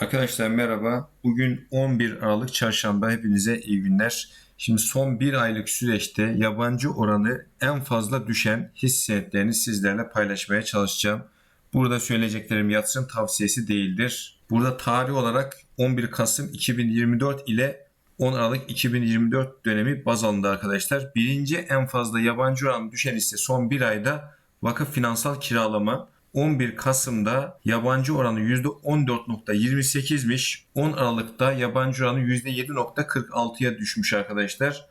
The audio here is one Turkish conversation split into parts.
Arkadaşlar merhaba. Bugün 11 Aralık Çarşamba. Hepinize iyi günler. Şimdi son bir aylık süreçte yabancı oranı en fazla düşen hisse sizlerle paylaşmaya çalışacağım. Burada söyleyeceklerim yatırım tavsiyesi değildir. Burada tarih olarak 11 Kasım 2024 ile 10 Aralık 2024 dönemi baz alındı arkadaşlar. Birinci en fazla yabancı oranı düşen hisse son bir ayda Vakıf Finansal Kiralama. 11 Kasım'da yabancı oranı %14.28'miş. 10 Aralık'ta yabancı oranı %7.46'ya düşmüş arkadaşlar.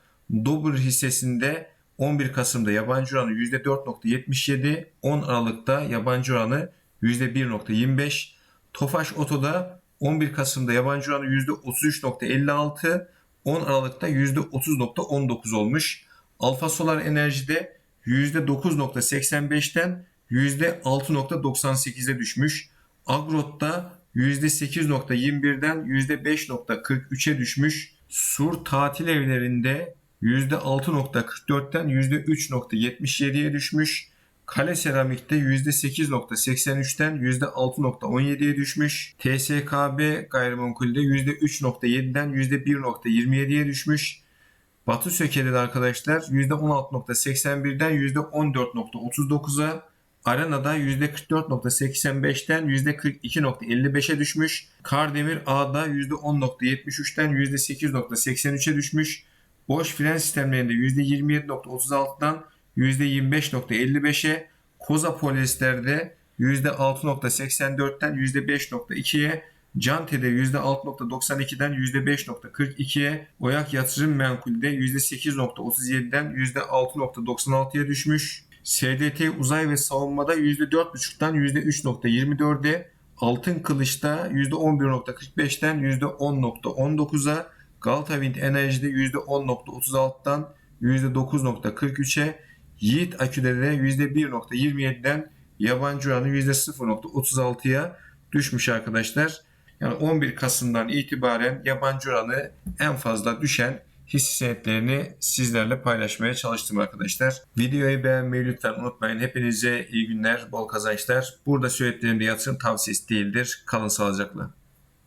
Dobur hissesinde 11 Kasım'da yabancı oranı %4.77, 10 Aralık'ta yabancı oranı %1.25. Tofaş Oto'da 11 Kasım'da yabancı oranı %33.56, 10 Aralık'ta %30.19 olmuş. Alfa Solar Enerji'de %9.85'ten %6.98'e düşmüş. Agrot'ta %8.21'den %5.43'e düşmüş. Sur tatil evlerinde %6.44'ten %3.77'ye düşmüş. Kale Seramik'te %8.83'ten %6.17'ye düşmüş. TSKB gayrimenkulde %3.7'den %1.27'ye düşmüş. Batı Söke'de de arkadaşlar %16.81'den %14.39'a, Arena'da %44.85'ten %42.55'e düşmüş. Kardemir A'da %10.73'ten %8.83'e düşmüş. Boş fren sistemlerinde %27.36'dan %25.55'e, Koza Polyester'de %6.84'ten %5.2'ye, Cante'de %6.92'den %5.42'ye, Oyak Yatırım Menkul'de %8.37'den %6.96'ya düşmüş. SDT Uzay ve Savunma'da %4.5'tan %3.24'e, Altın Kılıç'ta %11.45'ten %10.19'a, Galata Wind Enerji'de %10.36'dan %9.43'e, Yiğit Akü'de de %1.27'den yabancı oranı %0.36'ya düşmüş arkadaşlar. Yani 11 Kasım'dan itibaren yabancı oranı en fazla düşen hisse senetlerini sizlerle paylaşmaya çalıştım arkadaşlar. Videoyu beğenmeyi lütfen unutmayın. Hepinize iyi günler, bol kazançlar. Burada söylediklerim de yatırım tavsiyesi değildir. Kalın sağlıcakla.